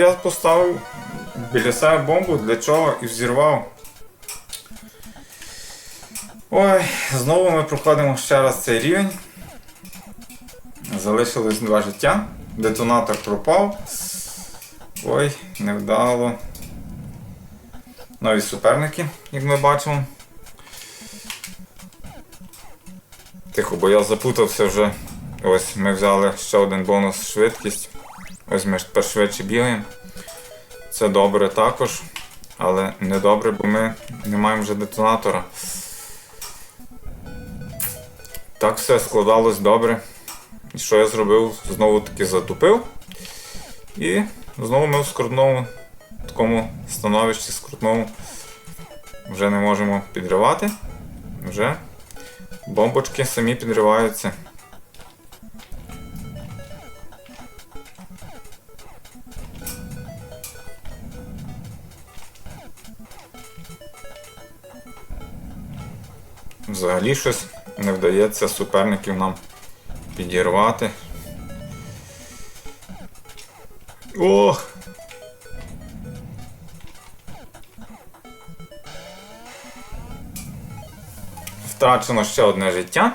я поставив біля себе бомбу, для чого і взірвав. Ой, знову ми проходимо ще раз цей рівень. Залишилось два життя. Детонатор пропав. Ой, невдало. Нові суперники, як ми бачимо. Тихо, бо я запутався вже. Ось ми взяли ще один бонус швидкість. Ось ми тепер бігаємо. Це добре також, але не добре, бо ми не маємо вже детонатора. Так все складалось добре. І що я зробив? Знову таки затупив. І знову ми в скрутному такому становищі скрутному вже не можемо підривати. Вже бомбочки самі підриваються. Взагалі щось не вдається суперників нам підірвати. Ох! Втрачено ще одне життя.